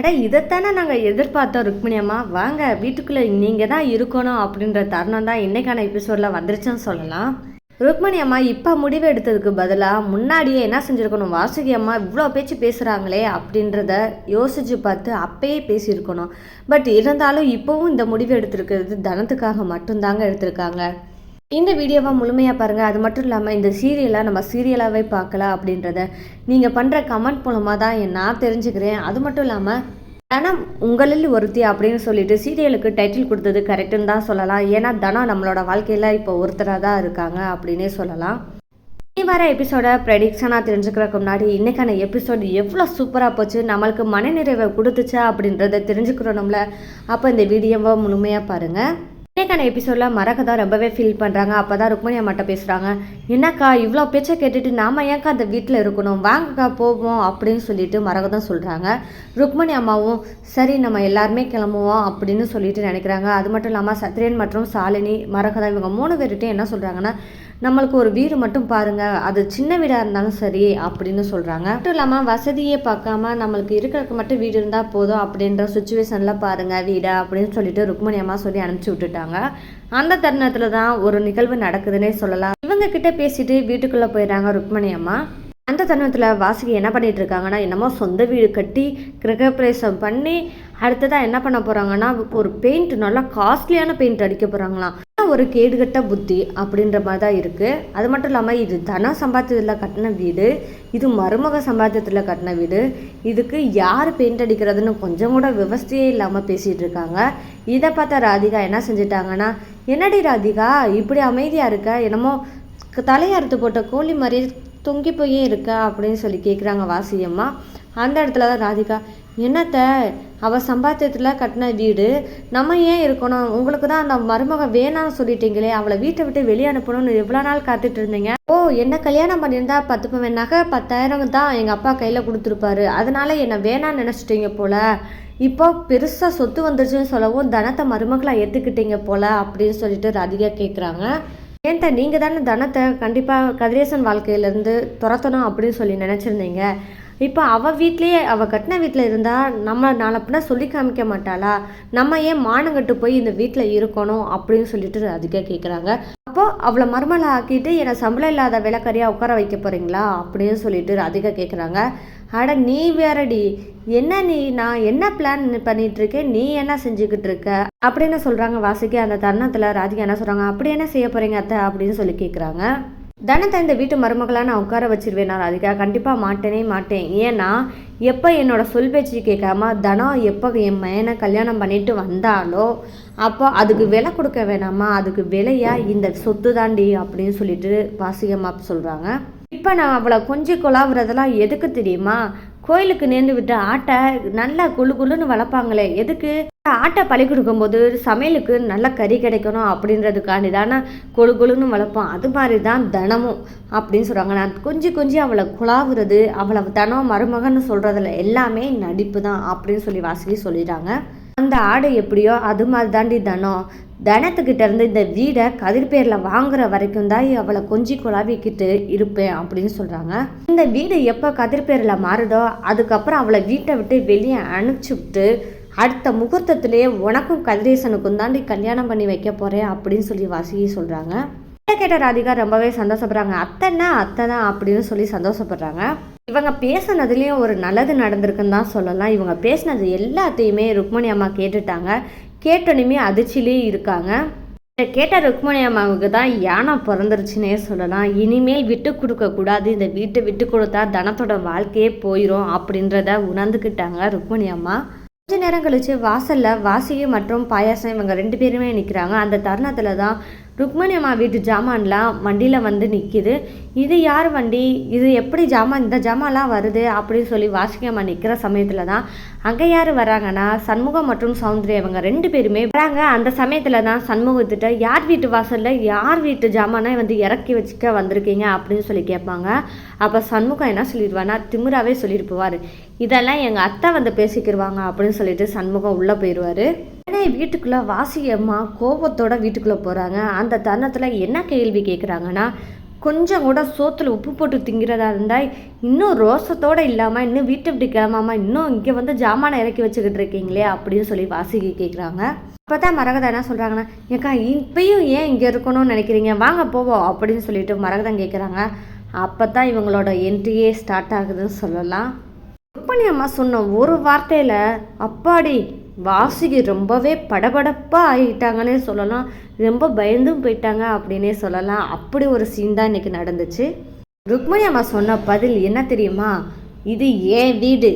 அட இதைத்தானே நாங்கள் எதிர்பார்த்தோம் ருக்மிணி அம்மா. வாங்க வீட்டுக்குள்ளே நீங்கள் தான் இருக்கணும் அப்படின்ற தருணம் தான் இன்னைக்கான எபிசோடில் வந்துருச்சுன்னு சொல்லலாம். ருக்மணி அம்மா இப்போ முடிவு எடுத்ததுக்கு பதிலாக முன்னாடியே என்ன செஞ்சுருக்கணும்? வாசுகி அம்மா இவ்வளோ பேச்சு பேசுகிறாங்களே அப்படின்றத யோசித்து பார்த்து அப்பயே பேசியிருக்கணும். பட் இருந்தாலும் இப்போவும் இந்த முடிவு எடுத்திருக்கிறது தனத்துக்காக மட்டும்தாங்க எடுத்திருக்காங்க. இந்த வீடியோவை முழுமையாக பாருங்கள் அது மட்டும் இல்லாமல் இந்த சீரியலை நம்ம சீரியலாகவே பார்க்கலாம் அப்படின்றத நீங்கள் பண்ணுற கமெண்ட் மூலமாக தான் நான் தெரிஞ்சுக்கிறேன். அது மட்டும் இல்லாமல் தனம் உங்களில் ஒருத்தி அப்படின்னு சொல்லிட்டு சீரியலுக்கு டைட்டில் கொடுத்தது கரெக்டுன்னு தான் சொல்லலாம். ஏன்னா தனம் நம்மளோட வாழ்க்கையில் இப்போ ஒருத்தராக தான் இருக்காங்க அப்படின்னே சொல்லலாம். இனி வர எபிசோட ப்ரெடிக்ஷனாக தெரிஞ்சுக்கிறதுக்கு முன்னாடி இன்றைக்கான எபிசோடு எவ்வளோ சூப்பராக போச்சு நம்மளுக்கு மனநிறைவை கொடுத்துச்சா அப்படின்றத தெரிஞ்சுக்கிறோம்ல. அப்போ இந்த வீடியோவை முழுமையாக பாருங்கள் இன்றைக்கான எபிசோடில் மரகதா ரொம்பவே ஃபீல் பண்ணுறாங்க அப்போ தான் ருக்மணி அம்மாட்ட பேசுகிறாங்க என்னக்கா இவ்வளோ பேச்சை கேட்டுட்டு நாம் ஏன்க்கா அந்த வீட்டில் இருக்கணும்? வாங்கக்கா போவோம் அப்படின்னு சொல்லிட்டு மரகதம் சொல்கிறாங்க ருக்மணி அம்மாவும் சரி நம்ம எல்லாருமே கிளம்புவோம் அப்படின்னு சொல்லிட்டு நினைக்கிறாங்க. அது மட்டும் இல்லாமல் சத்ரியன் மற்றும் சாலினி மரகதா இவங்க மூணு பேர்கிட்டையும் என்ன சொல்கிறாங்கன்னா நம்மளுக்கு ஒரு வீடு மட்டும் பாருங்கள் அது சின்ன வீடாக இருந்தாலும் சரி அப்படின்னு சொல்கிறாங்க மட்டும் இல்லாமல் வசதியே பார்க்காம நம்மளுக்கு இருக்கிறதுக்கு மட்டும் வீடு இருந்தால் போதும் அப்படின்ற சுச்சுவேஷனில் பாருங்கள் வீடா அப்படின்னு சொல்லிட்டு ருக்மணி அம்மா சொல்லி அனுப்பிச்சி விட்டுட்டாங்க. அந்த தருணத்தில் தான் ஒரு நிகழ்வு நடக்குதுன்னே சொல்லலாம். இவங்க கிட்ட பேசிட்டு வீட்டுக்குள்ளே போயிடுறாங்க ருக்மணி அம்மா. அந்த தருணத்தில் வாசுகி என்ன பண்ணிட்டு இருக்காங்கன்னா என்னமோ சொந்த வீடு கட்டி கிரகப்பிரவேசம் பண்ணி அடுத்ததாக என்ன பண்ண போகிறாங்கன்னா ஒரு பெயிண்ட் நல்லா காஸ்ட்லியான பெயிண்ட் அடிக்க போகிறாங்களாம் ஒரு கேடுகட்ட புத்தி அப்படின்ற மாதிரி தான் இருக்குது அது மட்டும் இல்லாமல் இது தன சம்பாத்தியத்தில் கட்டின வீடு இது மருமக சம்பாத்தியத்தில் கட்டின வீடு இதுக்கு யார் பெயிண்ட் அடிக்கிறதுன்னு கொஞ்சம் கூட விவசாயே இல்லாமல் பேசிகிட்டு இருக்காங்க. இதை பார்த்த ராதிகா என்ன செஞ்சிட்டாங்கன்னா என்னடி ராதிகா இப்படி அமைதியாக இருக்க? என்னமோ தலையறுத்து போட்ட கோழி மாதிரி தொங்கி போயே இருக்கா அப்படின்னு சொல்லி கேட்குறாங்க வாசியம்மா அந்த இடத்துல தான் ராதிகா என்னத்த அவள் சம்பாத்தியத்தில் கட்டின வீடு நம்ம ஏன் இருக்கணும்? உங்களுக்கு தான் அந்த மருமக வேணாம்னு சொல்லிட்டீங்களே அவளை வீட்டை விட்டு வெளியே அனுப்பணும்னு எவ்வளோ நாள் காத்துட்டு இருந்தீங்க? ஓ என்ன கல்யாணம் பண்ணியிருந்தா பத்து பவன் நகை பத்தாயிரம் தான் எங்கள் அப்பா கையில் கொடுத்துருப்பாரு. அதனால என்னை வேணாம்னு நினச்சிட்டீங்க போல. இப்போ பெருசாக சொத்து வந்துருச்சுன்னு சொல்லவும் தனத்தை மருமகளாக ஏற்றுக்கிட்டீங்க போல அப்படின்னு சொல்லிட்டு ராதிகா கேட்குறாங்க ஏன்ட்ட நீங்கள் தானே தனத்தை கண்டிப்பாக கதிரேசன் வாழ்க்கையிலேருந்து துரத்தணும் அப்படின்னு சொல்லி நினச்சிருந்தீங்க? இப்போ அவள் வீட்லேயே அவள் கட்டின வீட்டில் இருந்தால் நம்ம நாளப்பினா சொல்லி காமிக்க மாட்டாளா? நம்ம ஏன் மானங்கட்டு போய் இந்த வீட்டில் இருக்கணும் அப்படின்னு சொல்லிட்டு அதுக்கே கேட்குறாங்க அப்போது அவளை மருமலை ஆக்கிட்டு என்னை சம்பளம் இல்லாத விளக்கறியாக உட்கார வைக்க போகிறீங்களா அப்படின்னு சொல்லிட்டு ராதிகா கேட்குறாங்க அட நீ வேறடி. என்ன நீ நான் என்ன பிளான் பண்ணிட்டு இருக்கேன் நீ என்ன செஞ்சுக்கிட்டு இருக்க? அப்படின்னு சொல்கிறாங்க வாசிக்கு அந்த தருணத்தில் ராதிகா என்ன சொல்கிறாங்க அப்படி என்ன செய்ய போகிறீங்க அத்தை? அப்படின்னு சொல்லி கேட்குறாங்க தனத்தை இந்த வீட்டு மருமகளாக நான் உட்கார வச்சிருவேன். நான் அதுக்காக கண்டிப்பாக மாட்டேனே மாட்டேன். ஏன்னா எப்போ என்னோட சொல் பேச்சு கேட்காம தனம் எப்போ என் மயனை கல்யாணம் பண்ணிட்டு வந்தாலோ அப்போ அதுக்கு விலை கொடுக்க வேணாமா? அதுக்கு விலையா? இந்த சொத்து தாண்டி அப்படின்னு சொல்லிட்டு வாசிகம்மா சொல்கிறாங்க இப்போ நான் அவளை கொஞ்சம் குழாவுறதெல்லாம் எதுக்கு தெரியுமா? கோயிலுக்கு நேர்ந்து விட்டு ஆட்டை நல்லா குழு குழுன்னு வளர்ப்பாங்களே. எதுக்கு? ஆட்டை பழி கொடுக்கும்போது சமையலுக்கு நல்ல கறி கிடைக்கணும் அப்படின்றதுக்காண்டி தானே கொழு கொழுன்னு வளர்ப்போம். அது மாதிரி தான் தனமும் அப்படின்னு சொல்கிறாங்க நான் கொஞ்சம் கொஞ்சம் அவளை குழாவுறது அவளை தனம் மருமகன்னு சொல்கிறதுல எல்லாமே நடிப்பு தான் அப்படின்னு சொல்லி வாசலி சொல்லிடுறாங்க. அந்த ஆடு எப்படியோ அது மாதிரி தாண்டி தனம். தனத்துக்கிட்ட இருந்து இந்த வீடை கதிர்பேரில் வாங்குற வரைக்கும் தான் அவளை கொஞ்சி குழாவிக்கிட்டு இருப்பேன் அப்படின்னு சொல்கிறாங்க இந்த வீடு எப்போ கதிர்பேரில் மாறுதோ அதுக்கப்புறம் அவளை வீட்டை விட்டு வெளியே அனுப்பிச்சி விட்டு அடுத்த முகூர்த்தத்திலேயே உனக்கும் கதிரேசனுக்கும் தாண்டி கல்யாணம் பண்ணி வைக்க போகிறேன் அப்படின்னு சொல்லி வாசிகி சொல்கிறாங்க கேட்ட ராதிகா ரொம்பவே சந்தோஷப்படுறாங்க. அத்தைன்னா அத்தை தான் அப்படின்னு சொல்லி சந்தோஷப்படுறாங்க. இவங்க பேசுனதுலேயும் ஒரு நல்லது நடந்திருக்குன்னு தான் சொல்லலாம். இவங்க பேசினது எல்லாத்தையுமே ருக்மணி அம்மா கேட்டுட்டாங்க. கேட்டோன்னுமே அதிர்ச்சியிலேயே இருக்காங்க. கேட்ட ருக்மணி அம்மாவுக்கு தான் யானை பிறந்துருச்சுன்னே சொல்லலாம். இனிமேல் விட்டு கொடுக்கக்கூடாது இந்த வீட்டை விட்டு கொடுத்தா தனத்தோட வாழ்க்கையே போயிடும் அப்படின்றத உணர்ந்துக்கிட்டாங்க ருக்மணி அம்மா. கொஞ்ச நேரம் கழிச்சு வாசல்ல வாசியும் மற்றும் பாயாசம் இவங்க ரெண்டு பேருமே நிற்கிறாங்க அந்த தருணத்தில் தான் ருக்மணி அம்மா வீட்டு ஜாமான்லாம் வண்டியில் வந்து நிற்கிது இது யார் வண்டி? இது எப்படி ஜாமான்? இந்த ஜாமான்லாம் வருது அப்படின்னு சொல்லி வாசிகை அம்மா நிற்கிற சமயத்தில் தான் அங்கே யார் வராங்கன்னா சண்முகம் மற்றும் சௌந்தர்யா இவங்க ரெண்டு பேருமே வராங்க. அந்த சமயத்தில் தான் சண்முகத்திட்ட யார் வீட்டு வாசலில்? யார் வீட்டு ஜாமானை வந்து இறக்கி வச்சுக்க வந்திருக்கீங்க? அப்படின்னு சொல்லி கேட்பாங்க. அப்போ சண்முகம் என்ன சொல்லிடுவானா திமிராவே சொல்லிட்டு போவார். இதெல்லாம் எங்கள் அத்தை வந்து பேசிக்கிடுவாங்க அப்படின்னு சொல்லிட்டு சண்முகம் உள்ளே போயிடுவார் உடனே வீட்டுக்குள்ளே வாசி அம்மா கோபத்தோட வீட்டுக்குள்ளே போகிறாங்க அந்த தருணத்தில் என்ன கேள்வி கேட்குறாங்கன்னா கொஞ்சம் கூட சோத்தில் உப்பு போட்டு திங்கிறதா இருந்தால் இன்னும் ரோசத்தோடு இல்லாமல் இன்னும் வீட்டை விட்டு கிளம்பாம இன்னும் இங்கே வந்து ஜாமானை இறக்கி வச்சுக்கிட்டு இருக்கீங்களே அப்படின்னு சொல்லி வாசிக்கு கேட்குறாங்க அப்போ தான் மரகதா என்ன சொல்கிறாங்கன்னா ஏக்கா இப்பயும் ஏன் இங்கே இருக்கணும்னு நினைக்கிறீங்க? வாங்க போவோம் அப்படின்னு சொல்லிட்டு மரகதம் கேட்குறாங்க அப்போ தான் இவங்களோட என்ட்ரியே ஸ்டார்ட் ஆகுதுன்னு சொல்லலாம். ருக்மணி அம்மா சொன்ன ஒரு வார்த்தையில் அப்பாடி வாசுகி ரொம்பவே படபடப்பாக ஆகிட்டாங்கன்னே சொல்லலாம். ரொம்ப பயந்தும் போயிட்டாங்க அப்படின்னே சொல்லலாம். அப்படி ஒரு சீன் தான் இன்றைக்கி நடந்துச்சு. ருக்மணி அம்மா சொன்ன பதில் என்ன தெரியுமா? இது ஏன் வீடு?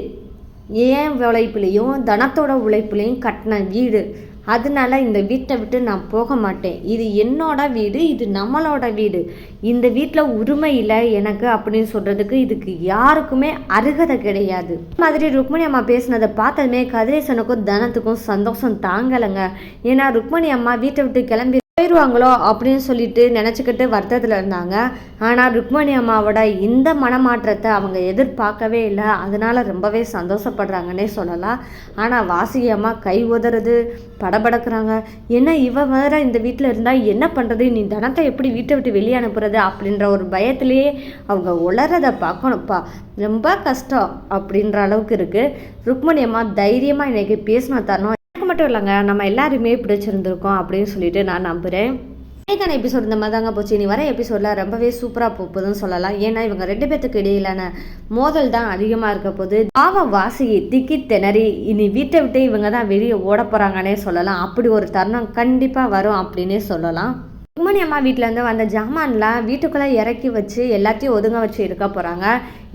ஏன் உழைப்புலையும் தனத்தோட உழைப்புலையும் கட்டின வீடு. அதனால இந்த வீட்டை விட்டு நான் போக மாட்டேன். இது என்னோட வீடு இது நம்மளோட வீடு. இந்த வீட்டில் உரிமை இல்லை எனக்கு அப்படின்னு சொல்கிறதுக்கு இதுக்கு யாருக்குமே அருகதை கிடையாது. மாதிரி ருக்மணி அம்மா பேசினதை பார்த்ததுமே கதிரேசனுக்கும் தனத்துக்கும் சந்தோஷம் தாங்கலைங்க. ஏன்னா ருக்மணி அம்மா வீட்டை விட்டு கிளம்பி போயிடுவாங்களோ அப்படின்னு சொல்லிட்டு நினச்சிக்கிட்டு வருத்தத்தில் இருந்தாங்க. ஆனால் ருக்மணி அம்மாவோட இந்த மனமாற்றத்தை அவங்க எதிர்பார்க்கவே இல்லை. அதனால் ரொம்பவே சந்தோஷப்படுறாங்கன்னே சொல்லலாம். ஆனால் வாசுகி அம்மா கை உதறது படபடக்கிறாங்க. என்ன இவ வேற இந்த வீட்டில் இருந்தால் என்ன பண்ணுறது நீ தனத்தை எப்படி வீட்டை விட்டு வெளியே அனுப்புறது? அப்படின்ற ஒரு பயத்திலேயே அவங்க உளறதை பார்க்கணும்ப்பா. ரொம்ப கஷ்டம் அப்படின்ற அளவுக்கு இருக்குது ருக்மணி அம்மா தைரியமாக இன்றைக்கி பேசின தரணும். மட்டும் இல்லைங்க நம்ம எல்லாருமே பிடிச்சிருந்துருக்கோம் அப்படின்னு சொல்லிட்டு நான் நம்புகிறேன் இன்னைக்கான எபிசோட் இந்த மாதிரி தாங்க போச்சு. இனி வர எபிசோடில் ரொம்பவே சூப்பராக போகுதுன்னு சொல்லலாம். ஏன்னா இவங்க ரெண்டு பேர்த்துக்கு இடையிலான மோதல் தான் அதிகமாக இருக்க போது பாவ வாசியை திக்கி திணறி இனி வீட்டை விட்டு இவங்க தான் வெளியே ஓட போகிறாங்கன்னே சொல்லலாம். அப்படி ஒரு தருணம் கண்டிப்பாக வரும் அப்படின்னே சொல்லலாம். ருக்மணி அம்மா வீட்டிலேருந்து வந்த ஜாமான்லாம் வீட்டுக்குள்ளே இறக்கி வச்சு எல்லாத்தையும் ஒதுங்க வச்சு இருக்க போகிறாங்க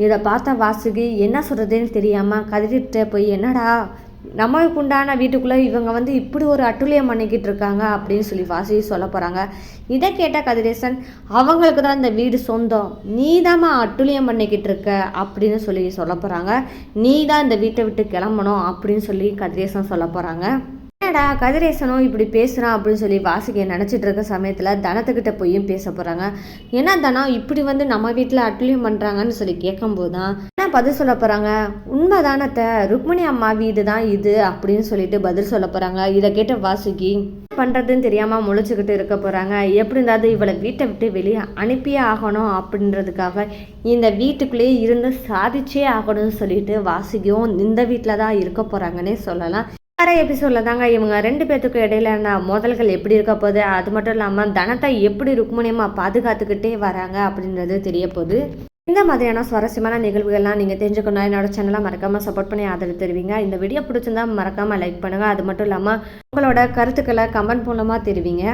இதை பார்த்த வாசுகி என்ன சொல்கிறதுன்னு தெரியாமல் கதறிட்டு போய் என்னடா நம்மளுக்கு உண்டான வீட்டுக்குள்ளே இவங்க வந்து இப்படி ஒரு அட்டுழியம் பண்ணிக்கிட்டு இருக்காங்க அப்படின்னு சொல்லி வாசி சொல்ல போகிறாங்க இதை கேட்டால் கதிரேசன் அவங்களுக்கு தான் இந்த வீடு சொந்தம். நீ தாம்மா அட்டுழியம் பண்ணிக்கிட்டு இருக்க அப்படின்னு சொல்லி சொல்ல போகிறாங்க நீ தான் இந்த வீட்டை விட்டு கிளம்பணும் அப்படின்னு சொல்லி கதிரேசன் சொல்ல போகிறாங்க என்னடா கதிரேசனும் இப்படி பேசுகிறான் அப்படின்னு சொல்லி வாசிக்க நினச்சிட்டு இருக்க சமயத்தில் தனத்துக்கிட்ட போயும் பேச போகிறாங்க ஏன்னா தனம் இப்படி வந்து நம்ம வீட்டில் அட்டுளியம் பண்ணுறாங்கன்னு சொல்லி கேட்கும்போது தான் பதில் சொல்ல போகிறாங்க உண்மை தானத்தை அம்மா வீடு தான் இது அப்படின்னு சொல்லிட்டு பதில் சொல்ல போகிறாங்க இதை கேட்ட வாசுகி பண்ணுறதுன்னு தெரியாமல் முழிச்சுக்கிட்டு இருக்க போகிறாங்க எப்படி இருந்தாலும் இவளை வீட்டை விட்டு வெளியே அனுப்பியே ஆகணும் அப்படின்றதுக்காக இந்த வீட்டுக்குள்ளேயே இருந்து சாதிச்சே ஆகணும்னு சொல்லிட்டு வாசுகியும் இந்த வீட்டில் தான் இருக்க போகிறாங்கன்னே சொல்லலாம். வர எபிசோடில் தாங்க இவங்க ரெண்டு பேர்த்துக்கும் இடையிலான மோதல்கள் எப்படி இருக்க போகுது? அது மட்டும் இல்லாமல் தனத்தை எப்படி ருக்மணியமாக பாதுகாத்துக்கிட்டே வராங்க அப்படின்றது தெரிய போகுது. இந்த மாதிரியான சுவாரஸ்யமான நிகழ்வுகள்லாம் நீங்கள் தெரிஞ்சுக்கணும் என்னோட சேனலை மறக்காமல் சப்போர்ட் பண்ணி ஆதரவு தெரிவிங்க. இந்த வீடியோ பிடிச்சிருந்தா மறக்காமல் லைக் பண்ணுங்கள் அது மட்டும் இல்லாமல் உங்களோட கருத்துக்களை கமெண்ட் மூலமாக தெரிவிங்க.